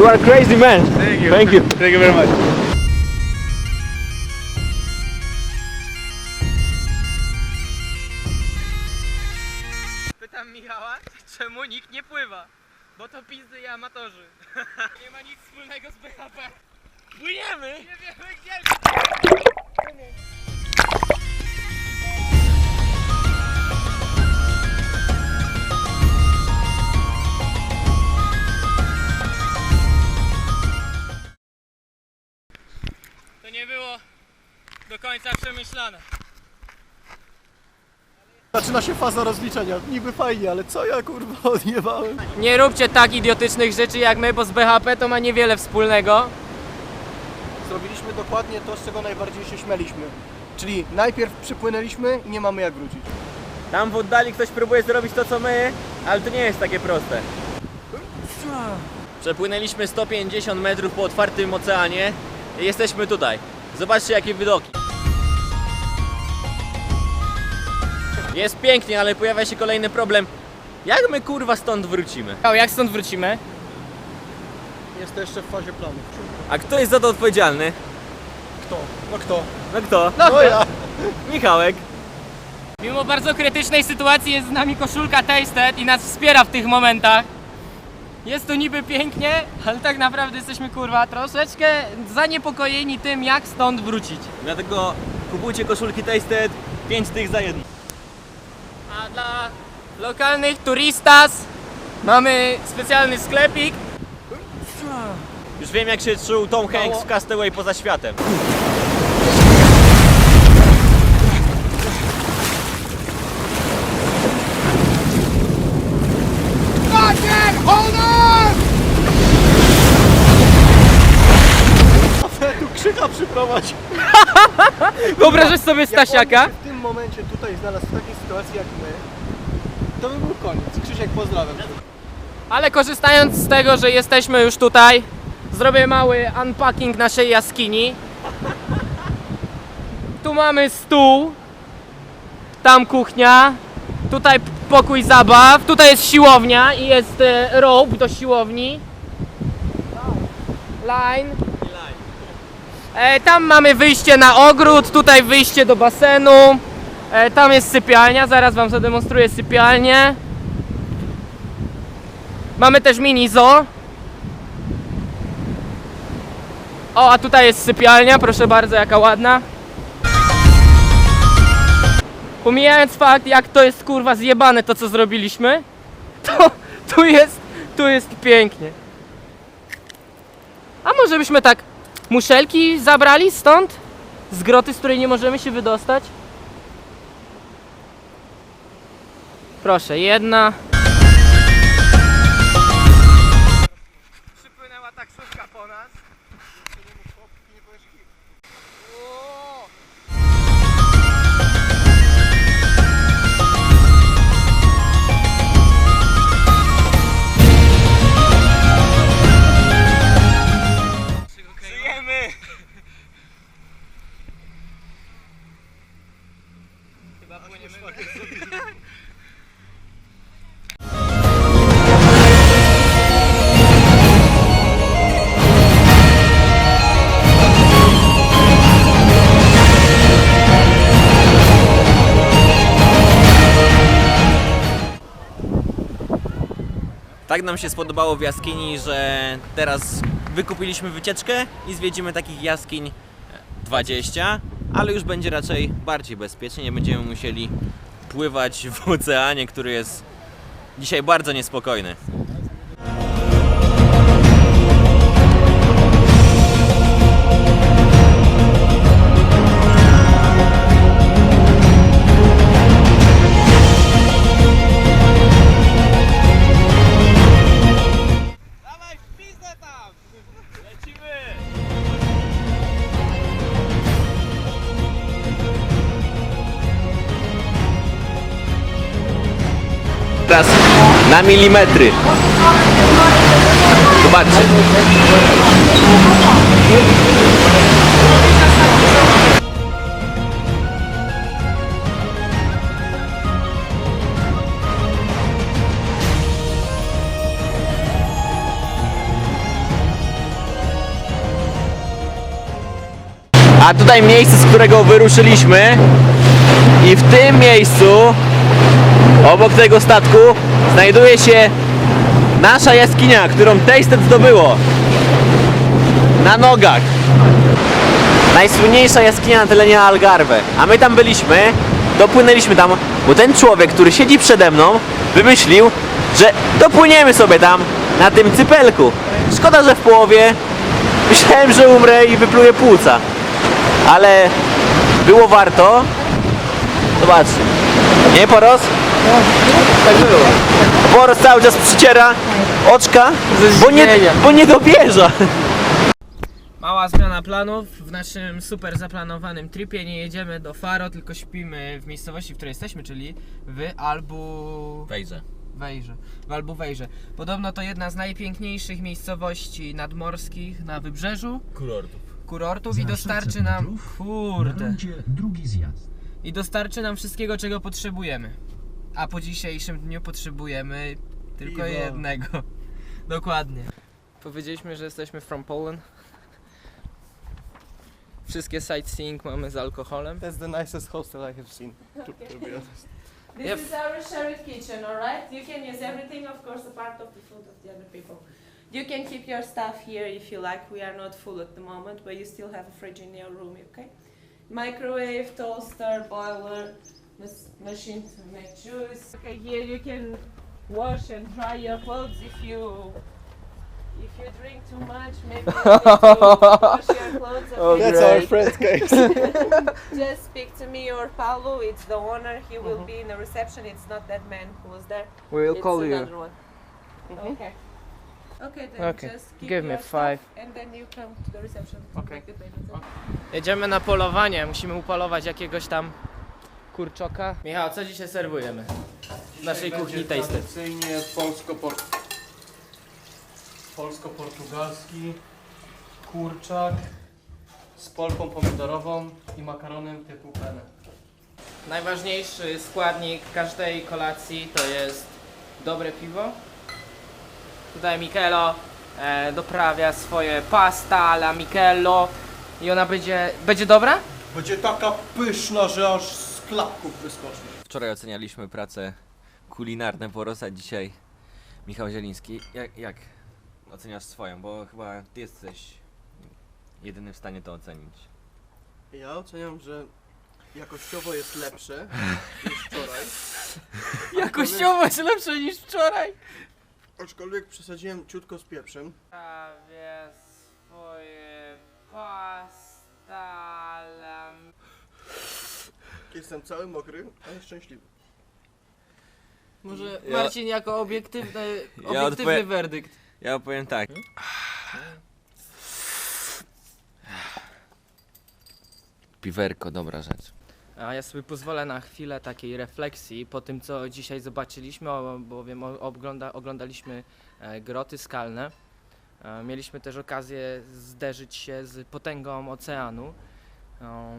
You are crazy man. Thank you. Thank you. Thank you very much. Pytam Michała, czemu nikt nie pływa? Bo to pizdy i amatorzy. Nie ma nic wspólnego z BHP. Płyniemy! Nie wiemy gdzie. Końca przemyślane. Zaczyna się faza rozliczenia. Niby fajnie, ale co ja kurwa odjebałem? Nie róbcie tak idiotycznych rzeczy jak my, bo z BHP to ma niewiele wspólnego. Zrobiliśmy dokładnie to, z czego najbardziej się śmialiśmy. Czyli najpierw przypłynęliśmy i nie mamy jak wrócić. Tam w oddali ktoś próbuje zrobić to co my, ale to nie jest takie proste. Przepłynęliśmy 150 metrów po otwartym oceanie i jesteśmy tutaj. Zobaczcie jakie widoki. Jest pięknie, ale pojawia się kolejny problem. Jak my kurwa stąd wrócimy? O, jak stąd wrócimy? Jest to jeszcze w fazie planów. A kto jest za to odpowiedzialny? Kto? No kto? No kto? No ja! Michałek. Mimo bardzo krytycznej sytuacji jest z nami koszulka Tasted i nas wspiera w tych momentach. Jest tu niby pięknie, ale tak naprawdę jesteśmy kurwa troszeczkę zaniepokojeni tym jak stąd wrócić. Dlatego kupujcie koszulki Tasted 5 tych za jedno. A dla lokalnych turistas mamy specjalny sklepik. Już wiem jak się czuł Tom Hanks w Castaway poza światem. krzyka przyprowadź! Wyobrażasz sobie Stasiaka? W tym momencie tutaj znalazł w takiej sytuacji jak my, to by był koniec. Krzysiek pozdrawiam. Ale korzystając z tego, że jesteśmy już tutaj, zrobię mały unpacking naszej jaskini. Tu mamy stół, tam kuchnia, tutaj pokój zabaw, tutaj jest siłownia i jest e, rope do siłowni. Line. E, tam mamy wyjście na ogród, tutaj wyjście do basenu. E, tam jest sypialnia, zaraz wam zademonstruję sypialnię. Mamy też mini zoo. O, a tutaj jest sypialnia, proszę bardzo, jaka ładna. Pomijając fakt, jak to jest kurwa zjebane to co zrobiliśmy, to tu jest, tu jest pięknie. A może byśmy tak muszelki zabrali stąd? Z groty, z której nie możemy się wydostać? Proszę, jedna. Tak nam się spodobało w jaskini, że teraz wykupiliśmy wycieczkę i zwiedzimy takich jaskiń 20, ale już będzie raczej bardziej bezpiecznie, nie będziemy musieli pływać w oceanie, który jest dzisiaj bardzo niespokojny. teraz na milimetry. Zobaczcie. A tutaj miejsce, z którego wyruszyliśmy i w tym miejscu obok tego statku znajduje się nasza jaskinia, którą Tasted zdobyło na nogach. Najsłynniejsza jaskinia na terenie Algarve. A my tam byliśmy, dopłynęliśmy tam, bo ten człowiek, który siedzi przede mną, wymyślił, że dopłyniemy sobie tam na tym cypelku. Szkoda, że w połowie myślałem, że umrę i wypluję płuca. Ale było warto. Zobaczcie. Nie Poros? Tak było. Poros cały czas przyciera oczka, bo nie, bo nie dobierza. Mała zmiana planów. W naszym super zaplanowanym tripie nie jedziemy do Faro, tylko śpimy w miejscowości, w której jesteśmy, czyli w Albu... Wejdzie. Wejrze. W Albufejrze. Podobno to jedna z najpiękniejszych miejscowości nadmorskich na wybrzeżu Kurortów. kurortów i dostarczy 600 nam. Kurde. drugi zjazd. I dostarczy nam wszystkiego, czego potrzebujemy. A po dzisiejszym dniu potrzebujemy tylko Piwo. jednego. Dokładnie. Powiedzieliśmy, że jesteśmy from Poland. Wszystkie sightseeing mamy z alkoholem. That's the nicest hostel I have seen. To, to be honest. This Yep. is our shared kitchen, alright? You can use everything, of course, a part of the food of the other people. You can keep your stuff here if you like. We are not full at the moment, but you still have a fridge in your room, okay? Microwave, toaster, boiler, machine to make juice. Okay, here you can wash and dry your clothes if you if you drink too much. Maybe you wash your clothes. Okay? Oh, that's our friend, guys. Just speak to me or Paulo. It's the owner. He will mm-hmm. be in the reception. It's not that man who was there. We will it's call you. another one. Okay. Okay, then Okay. just keep Give me your five. and then you come to the reception to Okay. make the payment. Jedziemy na polowanie, musimy upolować jakiegoś tam kurczoka. Michał, co dzisiaj serwujemy? W naszej kuchni tasted. Tradycyjnie polsko-por... polsko-portugalski kurczak z polpą pomidorową i makaronem typu penne. Najważniejszy składnik każdej kolacji to jest dobre piwo. Tutaj Michelo e, doprawia swoje pasta alla Michello i ona będzie, będzie dobra? Będzie taka pyszna, że aż z klapków wyskoczy. Wczoraj ocenialiśmy pracę kulinarne Porosa, dzisiaj Michał Zieliński. Jak, jak oceniasz swoją? Bo chyba ty jesteś jedyny w stanie to ocenić. Ja oceniam, że jakościowo jest lepsze niż wczoraj. Jakościowo jest lepsze niż wczoraj. Aczkolwiek przesadziłem ciutko z pieprzem. Prawie swoje pasta alla Jestem cały mokry, ale szczęśliwy. Może Ja- Marcin jako obiektywny, Ja obiektywny odpowie- werdykt. Ja opowiem tak. Piwerko, dobra rzecz. A ja sobie pozwolę na chwilę takiej refleksji po tym, co dzisiaj zobaczyliśmy, bowiem ogląda, oglądaliśmy e, groty skalne. E, Mieliśmy też okazję zderzyć się z potęgą oceanu. O,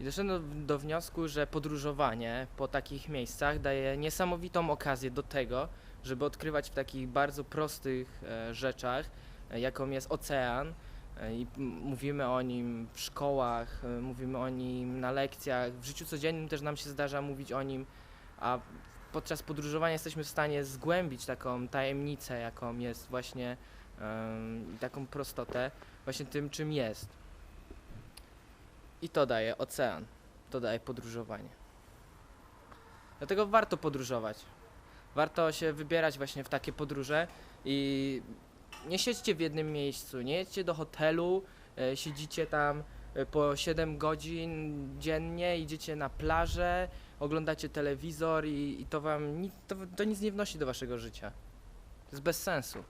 I doszedłem do, wniosku, że podróżowanie po takich miejscach daje niesamowitą okazję do tego, żeby odkrywać w takich bardzo prostych e, rzeczach, e, jaką jest ocean, E, i m- mówimy o nim w szkołach, e, mówimy o nim na lekcjach, w życiu codziennym też nam się zdarza mówić o nim, a podczas podróżowania jesteśmy w stanie zgłębić taką tajemnicę, jaką jest właśnie i taką prostotę, właśnie tym, czym jest. I to daje ocean, to daje podróżowanie. Dlatego warto podróżować. Warto się wybierać właśnie w takie podróże i nie siedźcie w jednym miejscu, nie jedźcie do hotelu, e, siedzicie tam e, po 7 godzin dziennie, idziecie na plażę, oglądacie telewizor i, i to wam nic, to, to nic nie wnosi do waszego życia. To jest bez sensu.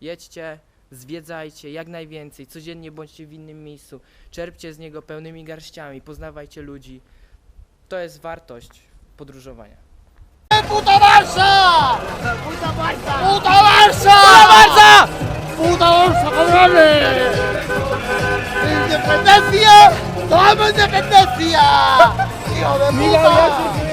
Jedźcie, zwiedzajcie jak najwięcej, codziennie bądźcie w innym miejscu, czerpcie z niego pełnymi garściami, poznawajcie ludzi. To jest wartość podróżowania. ¡Puta bolsa, cabrones! ¡Independencia! ¡Toma independencia! ¡Hijo de puta!